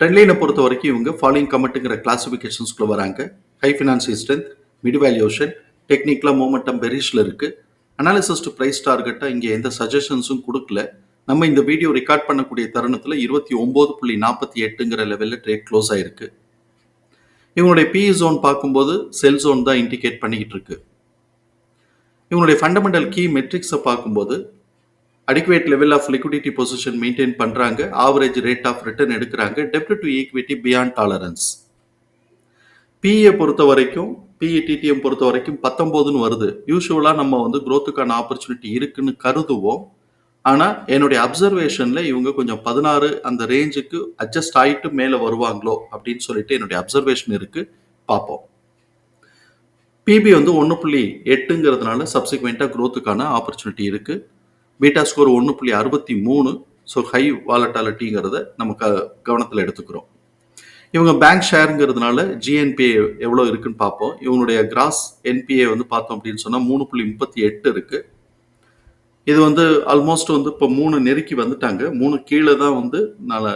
ட்ரெண்ட்லைனை பொறுத்த வரைக்கும் இவங்க ஃபாலோயிங் கமெண்ட்டுங்கிற கிளாசிஃபிகேஷன்ஸ்குள்ள வராங்க. High financial strength mid valuation டெக்னிக்கலாக மூமெண்டம் பெரிஷில் இருக்குது அனாலிசிஸ் டு ப்ரைஸ் டார்கெட்டாக இங்கே எந்த சஜஷன்ஸும் கொடுக்கல. நம்ம இந்த வீடியோ ரெக்கார்ட் பண்ணக்கூடிய தருணத்தில் இருபத்தி ஒம்பது புள்ளி நாற்பத்தி எட்டுங்கிற லெவலில் ட்ரேட் க்ளோஸ் ஆயிருக்கு. இவங்களுடைய பிஇ ஜோன் பார்க்கும்போது செல் ஜோன் தான் இண்டிகேட் பண்ணிக்கிட்டு இருக்கு. இவங்களுடைய ஃபண்டமெண்டல் கீ மெட்ரிக்ஸை பார்க்கும்போது adequate level of liquidity position maintain பண்ணுறாங்க ஆவரேஜ் ரேட் ஆஃப் ரிட்டர்ன் எடுக்கிறாங்க. டெப்ட் to equity beyond tolerance PA பொறுத்த வரைக்கும் பிஇடிடிஎம் பொறுத்த வரைக்கும் பத்தொம்போதுன்னு வருது. யூஸ்வலாக நம்ம வந்து க்ரோத்துக்கான ஆப்பர்ச்சுனிட்டி இருக்குன்னு கருதுவோம். ஆனால் என்னுடைய அப்சர்வேஷனில் இவங்க கொஞ்சம் பதினாறு அந்த ரேஞ்சுக்கு அட்ஜஸ்ட் ஆகிட்டு மேலே வருவாங்களோ அப்படின்னு சொல்லிட்டு என்னுடைய அப்சர்வேஷன் இருக்குது பார்ப்போம். பிபி வந்து ஒன்று புள்ளி எட்டுங்கிறதுனால சப்சிக்வெண்ட்டாக க்ரோத்துக்கான ஆப்பர்ச்சுனிட்டி இருக்குது பீட்டா ஸ்கோர் ஒன்று புள்ளி அறுபத்தி மூணு. ஸோ ஹை வாலட்டாலிட்டிங்கிறத நம்ம க கவனத்தில் எடுத்துக்கிறோம். இவங்க பேங்க் ஷேருங்கிறதுனால ஜிஎன்பிஏ எவ்வளோ இருக்குன்னு பார்ப்போம். இவங்களுடைய கிராஸ் என்பிஏ வந்து பார்த்தோம் அப்படின்னு சொன்னால் மூணு புள்ளி முப்பத்தி எட்டு இருக்குது இது வந்து ஆல்மோஸ்ட் வந்து இப்போ மூணு நெருக்கி வந்துட்டாங்க. மூணு கீழே தான் வந்து நல்ல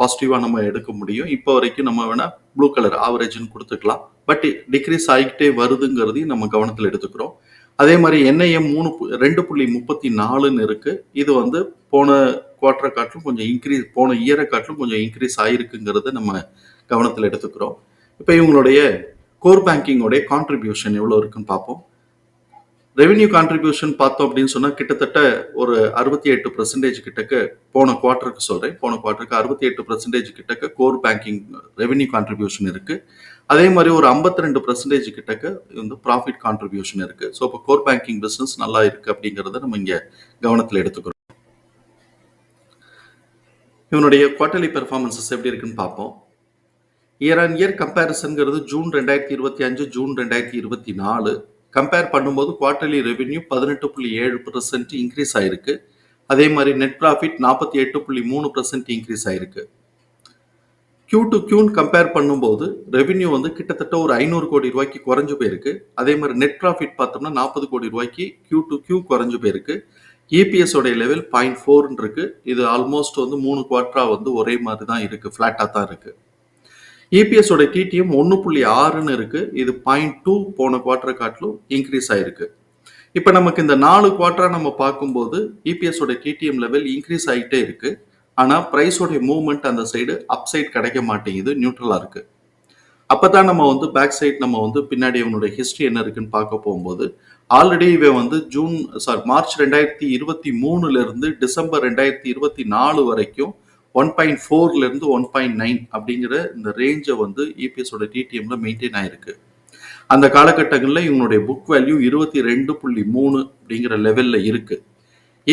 பாசிட்டிவாக நம்ம எடுக்க முடியும். இப்போ வரைக்கும் நம்ம வேணால் ப்ளூ கலர் ஆவரேஜ்னு கொடுத்துக்கலாம். பட் டிக்ரீஸ் ஆகிக்கிட்டே வருதுங்கிறதையும் நம்ம கவனத்தில் எடுத்துக்கிறோம். அதே மாதிரி என்ஐஎம் மூணு பு- ரெண்டு புள்ளி முப்பத்தி நாலுன்னு இருக்கு. இது வந்து போன குவார்டரை காட்டிலும் கொஞ்சம் இன்க்ரீஸ் போன இயரை காட்டிலும் கொஞ்சம் இன்க்ரீஸ் ஆயிருக்குங்கிறத நம்ம கவனத்தில் எடுத்துக்கிறோம். இப்போ இவங்களுடைய கோர் பேங்கிங்கோடைய கான்ட்ரிபியூஷன் எவ்வளோ இருக்குன்னு பார்ப்போம். ரெவென்யூ கான்ட்ரிபியூஷன் பார்த்தோம் அப்படின்னு சொன்னால் கிட்டத்தட்ட ஒரு அறுபத்தி எட்டு பர்சன்டேஜ் கிட்டக்க போன குவார்ட்டருக்கு சொல்கிறேன் போன குவார்ட்டருக்கு அறுபத்தி எட்டு பர்சன்டேஜ் கிட்டக்க கோர் பேங்கிங் ரெவென்யூ கான்ட்ரிபியூஷன் இருக்குது அதே மாதிரி ஒரு 52% ரெண்டு பர்சன்டேஜ் கிட்டக்க வந்து ப்ராஃபிட் கான்ட்ரிபியூஷன் இருக்குது ஸோ இப்போ கோர் பேங்கிங் பிஸ்னஸ் நல்லா இருக்குது அப்படிங்கிறத நம்ம இங்கே கவனத்தில் எடுத்துக்கிறோம் இவனுடைய குவார்ட்டர்லி பெர்ஃபார்மன்சஸ் எப்படி இருக்குன்னு பார்ப்போம். இயர் ஆன் இயர் கம்பேரிசன்கிறது ஜூன் ரெண்டாயிரத்தி இருபத்தி அஞ்சு ஜூன் ரெண்டாயிரத்தி இருபத்தி நாலு. கம்பேர் பண்ணும்போது குவார்ட்டர்லி ரெவென்யூ பதினெட்டு புள்ளி ஏழு பர்சன்ட் இன்க்ரீஸ் ஆயிருக்கு. அதே மாதிரி நெட் ப்ராஃபிட் நாற்பத்தி எட்டு புள்ளி மூணு பர்சன்ட் இன்க்ரீஸ் ஆயிருக்கு. கியூ டு கியூன் கம்பேர் பண்ணும்போது ரெவென்யூ வந்து கிட்டத்தட்ட ஒரு ஐநூறு கோடி ரூபாய்க்கு குறைஞ்சு போயிருக்கு. அதே மாதிரி நெட் ப்ராஃபிட் பார்த்தோம்னா நாற்பது கோடி ரூபாய்க்கு கியூ டு கியூ குறைஞ்சு போயிருக்கு. இபிஎஸோடைய லெவல் பாயிண்ட் ஃபோர்னு இருக்கு. இது ஆல்மோஸ்ட் வந்து மூணு குவார்டரா வந்து ஒரே மாதிரி தான் இருக்கு. ஃப்ளாட்டாக தான் இருக்குது இபிஎஸோட டிடிஎம் ஒன்று புள்ளி ஆறுன்னு இருக்குது இது பாயிண்ட் டூ போன குவார்டரை காட்டிலும் இன்க்ரீஸ் ஆகிருக்கு இப்போ நமக்கு இந்த நாலு குவார்டரா நம்ம பார்க்கும்போது இபிஎஸோட டிடிஎம் லெவல் இன்க்ரீஸ் ஆகிட்டே இருக்குது ஆனால் ப்ரைஸோடைய மூவ்மெண்ட் அந்த சைடு அப் சைட் கிடைக்க மாட்டேங்குது நியூட்ரலாக இருக்குது அப்போ தான் நம்ம வந்து பேக் சைட் நம்ம வந்து பின்னாடி இவனுடைய ஹிஸ்ட்ரி என்ன இருக்குன்னு பார்க்க போகும்போது ஆல்ரெடி இவன் வந்து ஜூன் சாரி மார்ச் ரெண்டாயிரத்தி இருபத்தி மூணுலேருந்து டிசம்பர் ரெண்டாயிரத்தி இருபத்தி நாலு வரைக்கும் ஒன் பாயிண்ட் ஃபோர்லேருந்து ஒன் பாயிண்ட் நைன் அப்படிங்கிற இந்த ரேஞ்சை வந்து இபிஎஸோட டிடிஎம்ல மெயின்டைன் ஆயிருக்கு. அந்த காலகட்டங்களில் இவனுடைய புக் வேல்யூ இருபத்தி ரெண்டு புள்ளி மூணு அப்படிங்கிற லெவல்ல இருக்குது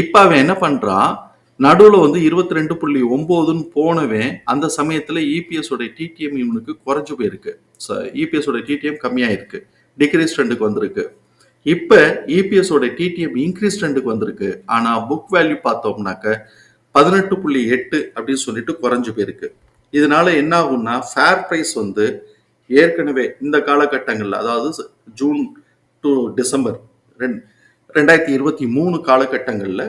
இப்போ அவன் என்ன பண்ணுறான் நடுவில் வந்து இருபத்தி ரெண்டு புள்ளி ஒம்போதுன்னு போனவன் அந்த சமயத்தில் இபிஎஸோட டிடிஎம் இவனுக்கு குறைஞ்சு போயிருக்கு. இபிஎஸ் உடைய டிடிஎம் கம்மியாயிருக்கு. டிக்ரீஸ் ட்ரெண்டுக்கு வந்திருக்கு. இப்போ இபிஎஸோட டிடிஎம் இன்க்ரீஸ் ட்ரெண்டுக்கு வந்திருக்கு. ஆனால் புக் வேல்யூ பார்த்தோம்னாக்க பதினெட்டு புள்ளி எட்டு அப்படின்னு சொல்லிட்டு குறைஞ்சு போயிருக்கு. இதனால என்ன ஆகும்னா ஃபேர் ப்ரைஸ் வந்து ஏற்கனவே இந்த காலகட்டங்களில் அதாவது ஜூன் டு டிசம்பர் ரெண் ரெண்டாயிரத்தி இருபத்தி மூணு காலகட்டங்களில்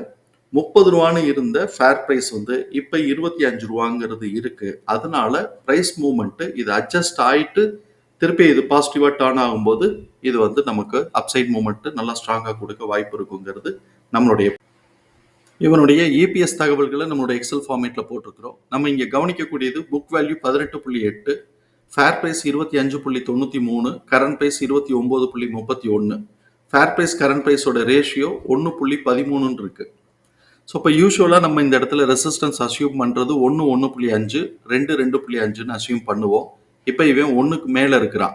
முப்பது ரூபான்னு இருந்த ஃபேர் ப்ரைஸ் வந்து இப்போ இருபத்தி அஞ்சு ரூபாங்கிறது இருக்கு. அதனால ப்ரைஸ் மூவ்மெண்ட்டு இது அட்ஜஸ்ட் ஆயிட்டு திருப்பி இது பாசிட்டிவாக டேர்ன் ஆகும்போது இது வந்து நமக்கு அப்சைட் மூமெண்ட்டு நல்லா ஸ்ட்ராங்காக கொடுக்க வாய்ப்பு இருக்குங்கிறது நம்மளுடைய இவனுடைய இபிஎஸ் தகவல்களை நம்மளுடைய எக்ஸல் ஃபார்மேட்டில் போட்டிருக்கிறோம். நம்ம இங்கே கவனிக்கக்கூடியது புக் வேல்யூ பதினெட்டு புள்ளி எட்டு ஃபேர் ப்ரைஸ் இருபத்தி அஞ்சு புள்ளி தொண்ணூற்றி மூணு கரண்ட் ப்ரைஸ் இருபத்தி ஒம்பது புள்ளி முப்பத்தி ஒன்று ஃபேர் ப்ரைஸ் கரண்ட் ப்ரைஸோட ரேஷியோ ஒன்று புள்ளி பதிமூணுன்னு இருக்கு ஸோ இப்போ யூஸ்வலாக நம்ம இந்த இடத்துல ரெசிஸ்டன்ஸ் அசியூம் பண்ணுறது ஒன்று ஒன்று புள்ளி அஞ்சு ரெண்டு ரெண்டு புள்ளி அஞ்சுன்னு அசியூம் பண்ணுவோம். இப்போ இவன் ஒன்றுக்கு மேலே இருக்கிறான்.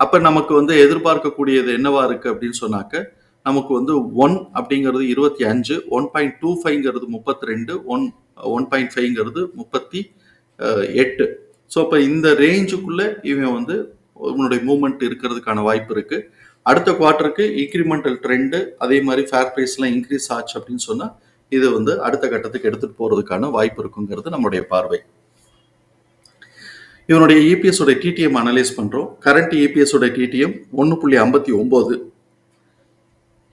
அப்போ நமக்கு வந்து எதிர்பார்க்கக்கூடியது என்னவா இருக்குது அப்படின்னு சொன்னாக்க நமக்கு வந்து ஒன் அப்படிங்கிறது இருபத்தி அஞ்சு ஒன் பாயிண்ட் டூ ஃபைவ்ங்கிறது முப்பத்தி ரெண்டு ஒன் ஒன் பாயிண்ட் ஃபைவ்ங்கிறது முப்பத்தி uh, எட்டு. ஸோ இப்போ இந்த ரேஞ்சுக்குள்ளே இவன் வந்து உன்னுடைய மூமெண்ட் இருக்கிறதுக்கான வாய்ப்பு இருக்குது அடுத்த குவார்ட்டருக்கு இன்க்ரிமெண்டல் ட்ரெண்டு அதே மாதிரி ஃபேர் ப்ரைஸ்லாம் இன்க்ரீஸ் ஆச்சு அப்படின்னு சொன்னால் இது வந்து அடுத்த கட்டத்துக்கு எடுத்துகிட்டு போகிறதுக்கான வாய்ப்பு இருக்குங்கிறது நம்முடைய பார்வை. இவனுடைய இபிஎஸ் உடைய டிடிஎம் அனலைஸ் பண்ணுறோம் கரண்ட் இபிஎஸ் உடைய டிடிஎம் ஒன்று புள்ளி ஐம்பத்தி ஒம்பது.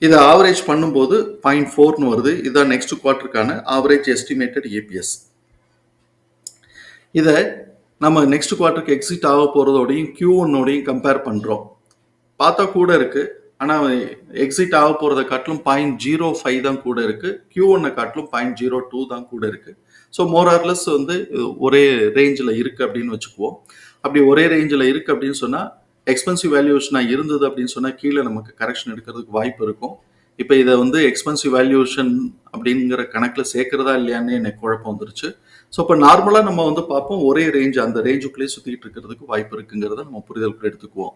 இதை ஆவரேஜ் பண்ணும்போது பாயிண்ட் ஃபோர்னு வருது. இதுதான் நெக்ஸ்ட் குவார்ட்டருக்கான ஆவரேஜ் எஸ்டிமேட்டட் ஏபிஎஸ் இதை நம்ம நெக்ஸ்ட் குவார்ட்டருக்கு எக்ஸிட் ஆக போகிறதோடையும் கியூ ஒன்னோடையும் கம்பேர் பண்ணுறோம் பார்த்தா கூட இருக்குது ஆனால் எக்ஸிட் ஆக போகிறத காட்டிலும் பாயிண்ட் ஜீரோ ஃபைவ் தான் கூட இருக்குது கியூ ஒன்னை காட்டிலும் பாயிண்ட் ஜீரோ டூ தான் கூட இருக்குது ஸோ மோரார்லெஸ் வந்து ஒரே ரேஞ்சில் இருக்குது அப்படின்னு வச்சுக்குவோம். அப்படி ஒரே ரேஞ்சில் இருக்குது அப்படின்னு சொன்னால் எக்ஸ்பென்சிவ் வேல்யூஷனாக இருந்தது அப்படின்னு சொன்னால் கீழே நமக்கு கரெக்ஷன் எடுக்கிறதுக்கு வாய்ப்பு இருக்கும். இப்போ இதை வந்து எக்ஸ்பென்சிவ் வேல்யூஷன் அப்படிங்கிற கணக்கில் சேர்க்குறதா இல்லையான்னு எனக்கு குழப்பம் வந்துருச்சு. ஸோ இப்போ நார்மலாக நம்ம வந்து பார்ப்போம். ஒரே ரேஞ்ச் அந்த ரேஞ்சுக்குள்ளேயே சுற்றிட்டு இருக்கிறதுக்கு வாய்ப்பு இருக்குங்கிறத நம்ம புரிதலுக்குள்ள எடுத்துக்குவோம்.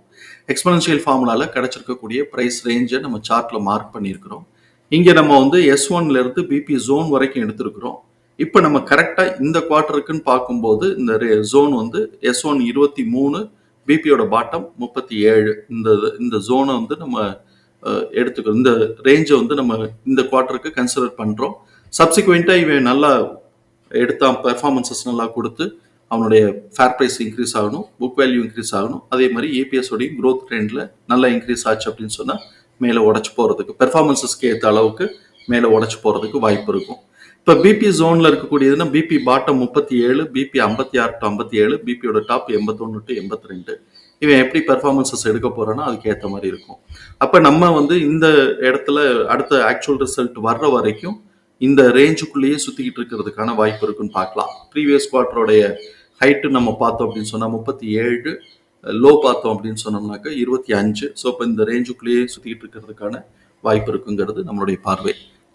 எக்ஸ்பென்ஷியல் ஃபார்முலாவில் கிடச்சிருக்கக்கூடிய ப்ரைஸ் ரேஞ்சை நம்ம சார்ட்டில் மார்க் பண்ணியிருக்கிறோம். இங்கே நம்ம வந்து எஸ் ஒன்லேருந்து பிபி ஜோன் வரைக்கும் எடுத்திருக்கிறோம். இப்போ நம்ம கரெக்டாக இந்த குவார்ட்டருக்குன்னு பார்க்கும்போது இந்த ஜோன் வந்து எஸ் ஒன் இருபத்தி மூணு பிபியோட பாட்டம் முப்பத்தி ஏழு. இந்த இந்த ஜோனை வந்து நம்ம எடுத்துக்கிறோம் இந்த ரேஞ்சை வந்து நம்ம இந்த குவார்ட்டருக்கு கன்சிடர் பண்ணுறோம் சப்சிக்வெண்ட்டாக இவன் நல்லா எடுத்தான் பெர்ஃபார்மன்சஸ் நல்லா கொடுத்து அவனுடைய ஃபேர் ப்ரைஸ் இன்க்ரீஸ் ஆகணும் புக் வேல்யூ இன்க்ரீஸ் ஆகணும். அதே மாதிரி ஏபிஎஸோடையும் க்ரோத் ட்ரெண்டில் நல்லா இன்க்ரீஸ் ஆச்சு அப்படின்னு சொன்னால் மேலே உடச்சி போகிறதுக்கு பெர்ஃபார்மன்சஸ்க்கு ஏற்ற அளவுக்கு மேலே உடச்சி போகிறதுக்கு வாய்ப்பு இருக்கும். இப்போ பிபி ஜோனில் இருக்கக்கூடியதுன்னா பிபி பாட்டம் முப்பத்தி ஏழு பிபி ஐம்பத்தி ஆறு டு ஐம்பத்தி ஏழு பிபியோட டாப் எண்பத்தொன்று டு எண்பத்தி ரெண்டு. இவன் எப்படி பெர்ஃபார்மன்சஸ் எடுக்க போறானோ அதுக்கு ஏற்ற மாதிரி இருக்கும். அப்போ நம்ம வந்து இந்த இடத்துல அடுத்த ஆக்சுவல் ரிசல்ட் வர்ற வரைக்கும் இந்த ரேஞ்சுக்குள்ளேயே சுற்றிக்கிட்டு இருக்கிறதுக்கான வாய்ப்பு இருக்குன்னு பார்க்கலாம். ப்ரீவியஸ் குவார்டருடைய ஹைட்டு நம்ம பார்த்தோம் அப்படின்னு சொன்னால் முப்பத்தி ஏழு லோ பார்த்தோம் அப்படின்னு சொன்னோம்னாக்கா இருபத்தி அஞ்சு. ஸோ இப்போ இந்த ரேஞ்சுக்குள்ளேயே சுற்றிக்கிட்டு இருக்கிறதுக்கான வாய்ப்பு இருக்குங்கிறது நம்மளுடைய பார்வை.